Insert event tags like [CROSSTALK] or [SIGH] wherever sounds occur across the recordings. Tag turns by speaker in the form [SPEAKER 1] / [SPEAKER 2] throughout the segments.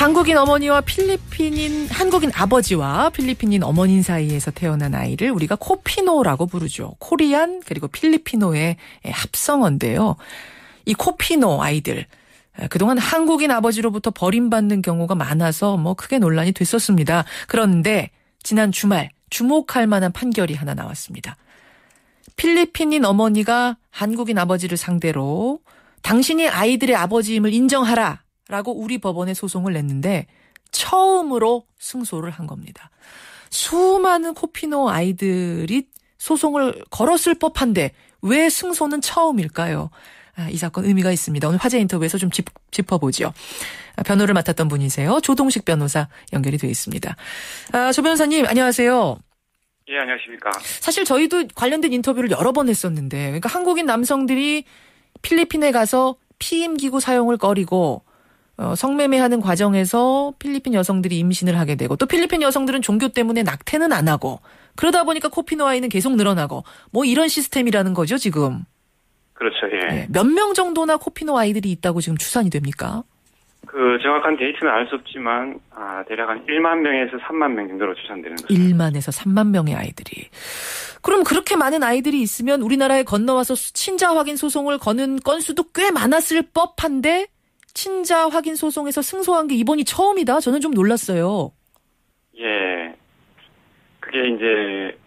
[SPEAKER 1] 한국인 어머니와 필리핀인 한국인 아버지와 필리핀인 어머니 사이에서 태어난 아이를 우리가 코피노라고 부르죠. 코리안 그리고 필리피노의 합성어인데요. 이 코피노 아이들 그동안 한국인 아버지로부터 버림받는 경우가 많아서 뭐 크게 논란이 됐었습니다. 그런데 지난 주말 주목할 만한 판결이 하나 나왔습니다. 필리핀인 어머니가 한국인 아버지를 상대로 당신이 아이들의 아버지임을 인정하라 라고 우리 법원에 소송을 냈는데 처음으로 승소를 한 겁니다. 수많은 코피노 아이들이 소송을 걸었을 법한데 왜 승소는 처음일까요? 아, 이 사건 의미가 있습니다. 오늘 화제 인터뷰에서 좀 짚, 짚어보죠. 아, 변호를 맡았던 분이세요. 조동식 변호사 연결이 되어 있습니다. 아, 조 변호사님 안녕하세요.
[SPEAKER 2] 예, 안녕하십니까.
[SPEAKER 1] 사실 저희도 관련된 인터뷰를 여러 번 했었는데, 그러니까 한국인 남성들이 필리핀에 가서 피임기구 사용을 꺼리고 어, 성매매하는 과정에서 필리핀 여성들이 임신을 하게 되고 또 필리핀 여성들은 종교 때문에 낙태는 안 하고 그러다 보니까 코피노 아이는 계속 늘어나고 뭐 이런 시스템이라는 거죠 지금.
[SPEAKER 2] 그렇죠. 예.
[SPEAKER 1] 네. 몇명 정도나 코피노 아이들이 있다고 지금 추산이 됩니까?
[SPEAKER 2] 그 정확한 데이터는 알 수 없지만 아, 대략 한 1만 명에서 3만 명 정도로 추산되는 거죠.
[SPEAKER 1] 1만에서 3만 명의 아이들이. 그럼 그렇게 많은 아이들이 있으면 우리나라에 건너와서 친자 확인 소송을 거는 건수도 꽤 많았을 법한데 친자 확인 소송에서 승소한 게 이번이 처음이다. 저는 좀 놀랐어요.
[SPEAKER 2] 예. 그게 이제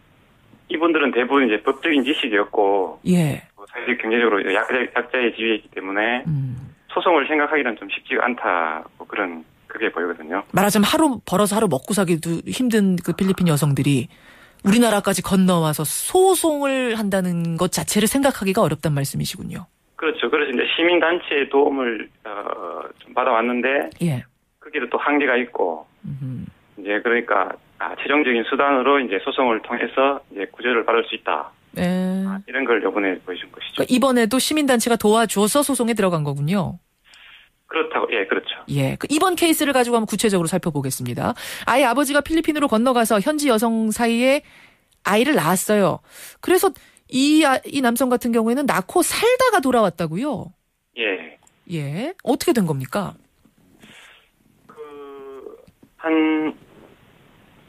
[SPEAKER 2] 이분들은 대부분 이제 법적인 지식이었고
[SPEAKER 1] 예.
[SPEAKER 2] 뭐 사실 경제적으로 약자, 약자 의 지위이기 때문에
[SPEAKER 1] 음.
[SPEAKER 2] 소송을 생각하기는 좀 쉽지가 않다고 그런 그게 보이거든요.
[SPEAKER 1] 말하자면 하루 벌어서 하루 먹고 사기도 힘든 그 필리핀 여성들이 우리나라까지 건너와서 소송을 한다는 것 자체를 생각하기가 어렵단 말씀이시군요.
[SPEAKER 2] 그렇죠. 그래서 이제 시민단체의 도움을 어, 좀 받아왔는데
[SPEAKER 1] 예.
[SPEAKER 2] 거기도 또 한계가 있고
[SPEAKER 1] 음.
[SPEAKER 2] 이제 그러니까 아, 최종적인 수단으로 이제 소송을 통해서 이제 구제를 받을 수 있다.
[SPEAKER 1] 예.
[SPEAKER 2] 아, 이런 걸 이번에 보여준 것이죠.
[SPEAKER 1] 그러니까 이번에도 시민단체가 도와줘서 소송에 들어간 거군요.
[SPEAKER 2] 그렇다고 예 그렇죠.
[SPEAKER 1] 예. 그 이번 케이스를 가지고 한번 구체적으로 살펴보겠습니다. 아이 아버지가 필리핀으로 건너가서 현지 여성 사이에 아이를 낳았어요. 그래서 이, 아, 이 남성 같은 경우에는 낳고 살다가 돌아왔다고요?
[SPEAKER 2] 예.
[SPEAKER 1] 예. 어떻게 된 겁니까?
[SPEAKER 2] 그, 한,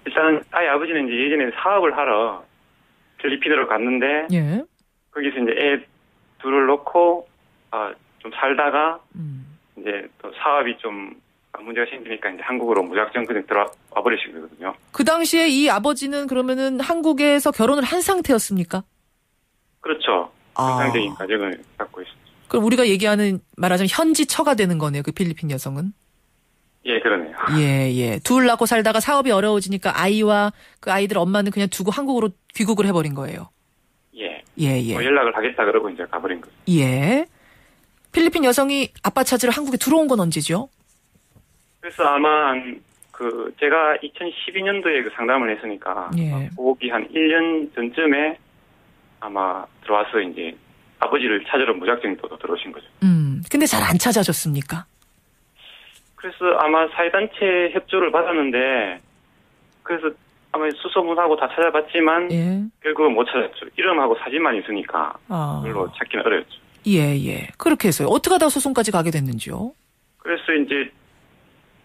[SPEAKER 2] 일단, 아이 아버지는 이제 예전에 사업을 하러 필리핀으로 갔는데,
[SPEAKER 1] 예.
[SPEAKER 2] 거기서 이제 애 둘을 놓고, 아, 좀 살다가,
[SPEAKER 1] 음.
[SPEAKER 2] 이제 또 사업이 좀 문제가 생기니까 이제 한국으로 무작정 그냥 들어와 버리신 거거든요.
[SPEAKER 1] 그 당시에 이 아버지는 그러면은 한국에서 결혼을 한 상태였습니까?
[SPEAKER 2] 그렇죠.
[SPEAKER 1] 아.
[SPEAKER 2] 정상적인 가정을 갖고 있습니다.
[SPEAKER 1] 그럼 우리가 얘기하는 말하자면 현지 처가 되는 거네요. 그 필리핀 여성은.
[SPEAKER 2] 예, 그러네요.
[SPEAKER 1] 예, 예. 둘 낳고 살다가 사업이 어려워지니까 아이와 그 아이들 엄마는 그냥 두고 한국으로 귀국을 해버린 거예요.
[SPEAKER 2] 예.
[SPEAKER 1] 예, 예.
[SPEAKER 2] 뭐 연락을 하겠다 그러고 이제 가버린 거죠.
[SPEAKER 1] 예. 필리핀 여성이 아빠 찾으러 한국에 들어온 건 언제죠?
[SPEAKER 2] 그래서 아마 한, 그, 제가 2012년도에 그 상담을 했으니까.
[SPEAKER 1] 예.
[SPEAKER 2] 그기 한 1년 전쯤에 아마 들어와서 이제 아버지를 찾으러 무작정 또 들어오신 거죠.
[SPEAKER 1] 음. 근데 잘 안 찾아줬습니까?
[SPEAKER 2] 그래서 아마 사회단체 협조를 받았는데, 그래서 아마 수소문하고 다 찾아봤지만,
[SPEAKER 1] 예.
[SPEAKER 2] 결국은 못 찾았죠. 이름하고 사진만 있으니까,
[SPEAKER 1] 아.
[SPEAKER 2] 별로 찾기는 어려웠죠.
[SPEAKER 1] 예, 예. 그렇게 해서요. 어떻게 하다 소송까지 가게 됐는지요?
[SPEAKER 2] 그래서 이제,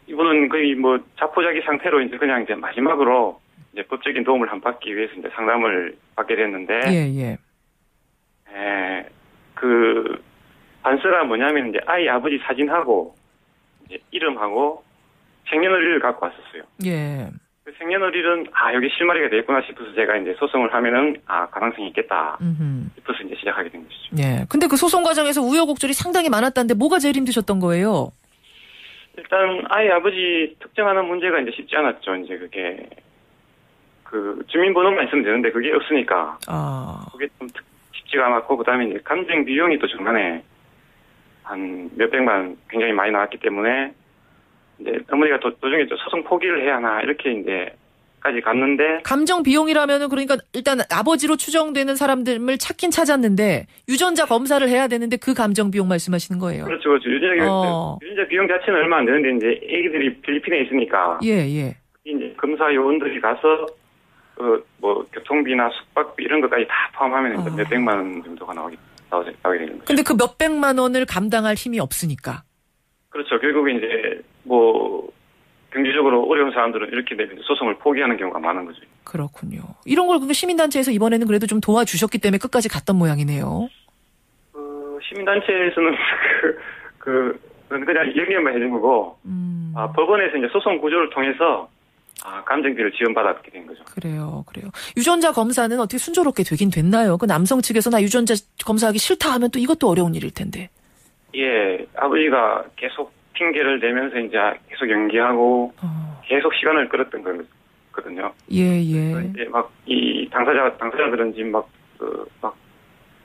[SPEAKER 2] 이분은 거의 뭐 자포자기 상태로 이제 그냥 이제 마지막으로 이제 법적인 도움을 한 받기 위해서 이제 상담을 받게 됐는데,
[SPEAKER 1] 예, 예.
[SPEAKER 2] 에, 그, 반스가 뭐냐면 이제 아이 아버지 사진하고, 이제 이름하고 생년월일을 갖고 왔었어요.
[SPEAKER 1] 예.
[SPEAKER 2] 그 생년월일은, 아, 여기 실마리가 되겠구나 싶어서 제가 이제 소송을 하면은, 아, 가능성이 있겠다
[SPEAKER 1] 음흠.
[SPEAKER 2] 싶어서 이제 시작하게 된 것이죠.
[SPEAKER 1] 예. 근데 그 소송 과정에서 우여곡절이 상당히 많았다는데 뭐가 제일 힘드셨던 거예요?
[SPEAKER 2] 일단, 아이 아버지 특정하는 문제가 이제 쉽지 않았죠. 이제 그게, 그, 주민번호만 있으면 되는데 그게 없으니까,
[SPEAKER 1] 아.
[SPEAKER 2] 그게 좀 특- 쉽지가 않았고, 그 다음에 이제 감정 비용이 또 중간에 한 몇백만 굉장히 많이 나왔기 때문에, 이제 어머니가 도, 도중에 좀 소송 포기를 해야 하나, 이렇게 이제, 까지 갔는데,
[SPEAKER 1] 감정 비용이라면은 그러니까 일단 아버지로 추정되는 사람들을 찾긴 찾았는데 유전자 검사를 해야 되는데 그 감정 비용 말씀하시는 거예요.
[SPEAKER 2] 그렇죠, 그렇죠. 유전자,
[SPEAKER 1] 어.
[SPEAKER 2] 유전자 비용 자체는 얼마 안 되는데, 이제 애기들이 필리핀에 있으니까,
[SPEAKER 1] 예, 예.
[SPEAKER 2] 이제 검사 요원들이 가서, 그, 뭐, 교통비나 숙박비 이런 것까지 다 포함하면
[SPEAKER 1] 아.
[SPEAKER 2] 몇백만 원 정도가 나오게, 나오게, 나오게 되는 거죠.
[SPEAKER 1] 근데 그 몇백만 원을 감당할 힘이 없으니까.
[SPEAKER 2] 그렇죠. 결국에 이제, 뭐, 경제적으로 어려운 사람들은 이렇게 되면 소송을 포기하는 경우가 많은 거죠.
[SPEAKER 1] 그렇군요. 이런 걸 그러니까 시민단체에서 이번에는 그래도 좀 도와주셨기 때문에 끝까지 갔던 모양이네요.
[SPEAKER 2] 그 시민단체에서는 [LAUGHS] 그, 그 그냥 얘기만 해준 거고
[SPEAKER 1] 음.
[SPEAKER 2] 아, 법원에서 이제 소송 구조를 통해서 아, 감정비를 지원받았게 된 거죠.
[SPEAKER 1] 그래요, 그래요. 유전자 검사는 어떻게 순조롭게 되긴 됐나요? 그 남성 측에서 나 유전자 검사하기 싫다 하면 또 이것도 어려운 일일 텐데.
[SPEAKER 2] 예, 아버지가 계속 핑계를 대면서 이제 계속 연기하고
[SPEAKER 1] 어,
[SPEAKER 2] 계속 시간을 끌었던 거거든요.
[SPEAKER 1] 예, 예.
[SPEAKER 2] 이제 막 이 당사자 당사자들은 지금 막그 막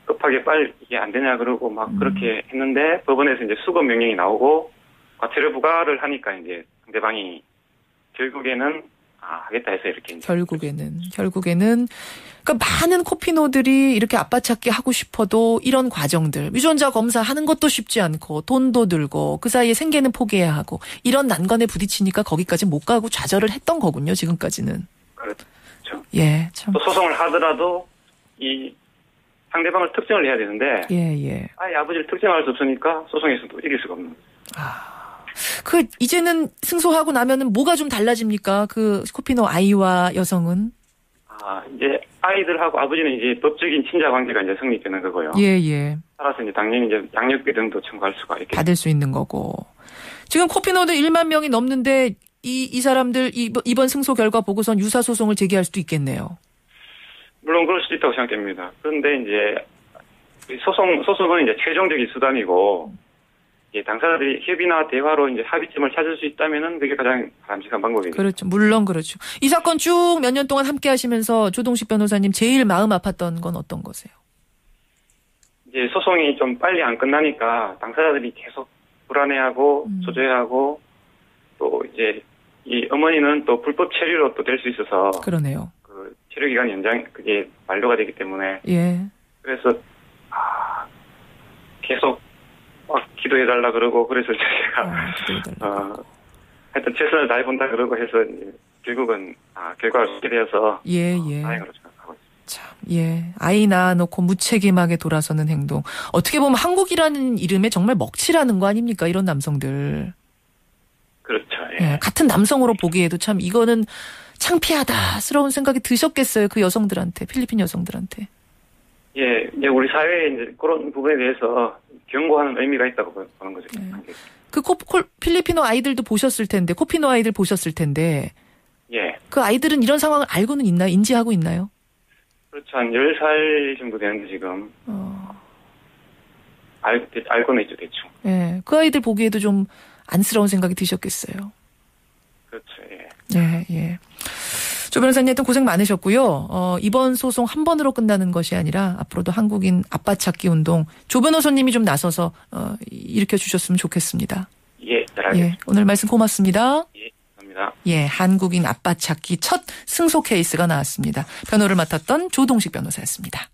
[SPEAKER 2] 급하게 빨리 이게 안 되냐 그러고 막
[SPEAKER 1] 음.
[SPEAKER 2] 그렇게 했는데 법원에서 이제 수거 명령이 나오고 과태료 부과를 하니까 이제 상대방이 결국에는 아 하겠다 해서 이렇게
[SPEAKER 1] 결국에는 결국에는 그러니까 많은 코피노들이 이렇게 아빠 찾기 하고 싶어도 이런 과정들 유전자 검사하는 것도 쉽지 않고 돈도 들고 그 사이에 생계는 포기해야 하고 이런 난관에 부딪히니까 거기까지 못 가고 좌절을 했던 거군요 지금까지는
[SPEAKER 2] 그렇죠.
[SPEAKER 1] 예 참
[SPEAKER 2] 또 소송을 하더라도 이 상대방을 특정을 해야 되는데
[SPEAKER 1] 예, 예.
[SPEAKER 2] 아예 아버지를 특정할 수 없으니까 소송에서도 이길 수가 없는 거죠.
[SPEAKER 1] 그 이제는 승소하고 나면은 뭐가 좀 달라집니까? 그 코피노 아이와 여성은
[SPEAKER 2] 아 이제 아이들하고 아버지는 이제 법적인 친자 관계가 이제 성립되는 거고요.
[SPEAKER 1] 예, 예.
[SPEAKER 2] 따라서 이제 당연히 이제 양육비 등도 청구할 수가 있겠죠.
[SPEAKER 1] 받을 수 있는 거고. 지금 코피노도 1만 명이 넘는데 이, 이 사람들 이번, 승소 결과 보고선 유사 소송을 제기할 수도 있겠네요.
[SPEAKER 2] 물론 그럴 수도 있다고 생각됩니다. 그런데 이제 이 소송 소송은 이제 최종적인 수단이고 이제 당사자들이 협의나 대화로 이제 합의점을 찾을 수 있다면은 그게 가장 바람직한 방법이죠.
[SPEAKER 1] 그렇죠. 물론 그렇죠. 이 사건 쭉 몇 년 동안 함께 하시면서 조동식 변호사님 제일 마음 아팠던 건 어떤 거세요?
[SPEAKER 2] 이제 소송이 좀 빨리 안 끝나니까 당사자들이 계속 불안해하고
[SPEAKER 1] 음.
[SPEAKER 2] 조조해하고 또 이제 이 어머니는 또 불법 체류로 또 될 수 있어서
[SPEAKER 1] 그러네요.
[SPEAKER 2] 그 체류 기간 연장 그게 만료가 되기 때문에
[SPEAKER 1] 예.
[SPEAKER 2] 그래서 아 계속 막 기도해 달라 그러고 그래서 제가
[SPEAKER 1] 아.
[SPEAKER 2] 어 하여튼 최선을 다해 본다 그러고 해서 결국은 아 결과가 좋게 되어서
[SPEAKER 1] 예, 예.
[SPEAKER 2] 다행으로 생각하고 있습니다.
[SPEAKER 1] 참, 예. 아이 낳아놓고 무책임하게 돌아서는 행동. 어떻게 보면 한국이라는 이름에 정말 먹칠하는 거 아닙니까? 이런 남성들.
[SPEAKER 2] 그렇죠. 예.
[SPEAKER 1] 예. 같은 남성으로 보기에도 참 이거는 창피하다스러운 생각이 드셨겠어요. 그 여성들한테, 필리핀 여성들한테.
[SPEAKER 2] 예, 이제 우리 사회에 이제 그런 부분에 대해서 경고하는 의미가 있다고 보는 거죠.
[SPEAKER 1] 네. 그 코, 콜, 필리핀어 아이들도 보셨을 텐데, 코피노 아이들 보셨을 텐데,
[SPEAKER 2] 예.
[SPEAKER 1] 그 아이들은 이런 상황을 알고는 있나요? 인지하고 있나요?
[SPEAKER 2] 그렇죠. 한 10살 정도 되는데 지금
[SPEAKER 1] 어,
[SPEAKER 2] 알, 알고는 있죠, 대충.
[SPEAKER 1] 예. 그 아이들 보기에도 좀 안쓰러운 생각이 드셨겠어요.
[SPEAKER 2] 그렇죠. 예.
[SPEAKER 1] 예, 예. 조 변호사님 하여튼 고생 많으셨고요. 어, 이번 소송 한 번으로 끝나는 것이 아니라 앞으로도 한국인 아빠 찾기 운동 조 변호사님이 좀 나서서 어, 일으켜 주셨으면 좋겠습니다.
[SPEAKER 2] 예, 잘 알겠습니다.
[SPEAKER 1] 예, 오늘 말씀 고맙습니다.
[SPEAKER 2] 예, 감사합니다.
[SPEAKER 1] 예, 한국인 아빠 찾기 첫 승소 케이스가 나왔습니다. 변호를 맡았던 조동식 변호사였습니다.